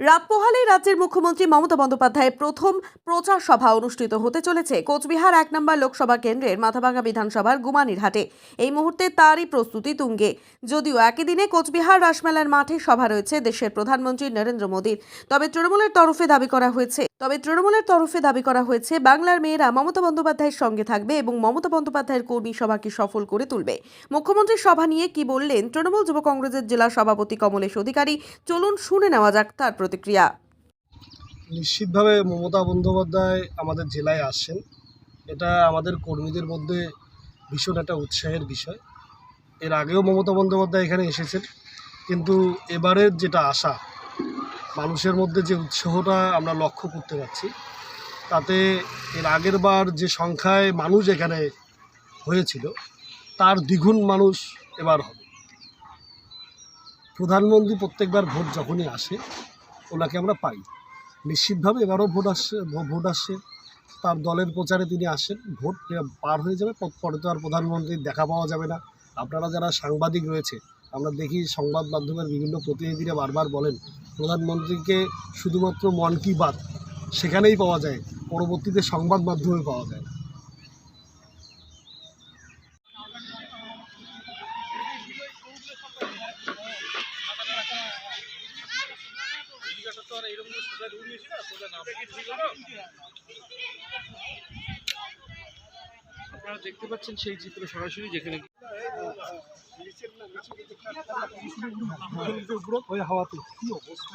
রাত পোহালেই রাজ্যের মুখ্যমন্ত্রী মমতা বন্দ্যোপাধ্যায়ের প্রথম প্রচার সভা অনুষ্ঠিত হতে চলেছে। কোচবিহার এক নম্বর লোকসভা কেন্দ্রের মাথাভাঙ্গা বিধানসভার গুমানিরহাটে এই মুহূর্তে তারই প্রস্তুতি তুঙ্গে। যদিও একই দিনে কোচবিহার রাসমেলার মাঠে সভা রয়েছে দেশের প্রধানমন্ত্রী নরেন্দ্র মোদীর। তবে তৃণমূলের তরফে দাবি করা হয়েছে, তবে তৃণমূলের তরফে দাবি করা হয়েছে, বাংলার মেয়েরা মমতা বন্দ্যোপাধ্যায়ের সঙ্গে থাকবে এবং মমতা বন্দ্যোপাধ্যায়ের কর্মী সভাকে সফল করে তুলবে। মুখ্যমন্ত্রীর সভা নিয়ে কি বললেন? তৃণমূল যুব কংগ্রেসের জেলা সভাপতি কমলেশ অধিকারী। চলুন শুনে নেওয়া যাক তার প্রতিক্রিয়া? নিশ্চিতভাবে মমতা বন্দ্যোপাধ্যায় আমাদের জেলায় আসেন এটা আমাদের কর্মীদের মধ্যে ভীষণ একটা উৎসাহের বিষয়। এর আগেও মমতা বন্দ্যোপাধ্যায় এখানে এসেছেন। কিন্তু এবারের যেটা আশা, মানুষের মধ্যে যে উৎসাহটা আমরা লক্ষ্য করতে পারছি, তাতে এর আগের বার যে সংখ্যায় মানুষ এখানে হয়েছিল, তার দ্বিগুণ মানুষ এবার হবে। প্রধানমন্ত্রী প্রত্যেকবার ভোট যখনই আসে ওনাকে আমরা পাই। নিশ্চিতভাবে এবারও ভোট আসছে ভোট আসছে। তার দলের প্রচারে তিনি আসেন। ভোট পার হয়ে যাবে। পরে তো আর প্রধানমন্ত্রীর দেখা পাওয়া যাবে না। আপনারা যারা সাংবাদিক রয়েছে, আমরা দেখি সংবাদ মাধ্যমের বিভিন্ন প্রতিনিধিরা বারবার বলেন, প্রধানমন্ত্রীকে শুধুমাত্র মন কি বাত সেখানেই পাওয়া যায়, পরবর্তীতে সংবাদ মাধ্যমে পাওয়া যায়। না। আপনারা দেখতে পাচ্ছেন সেই চিত্র সরাসরি যেখানে হাওয়াতে কি অবস্থা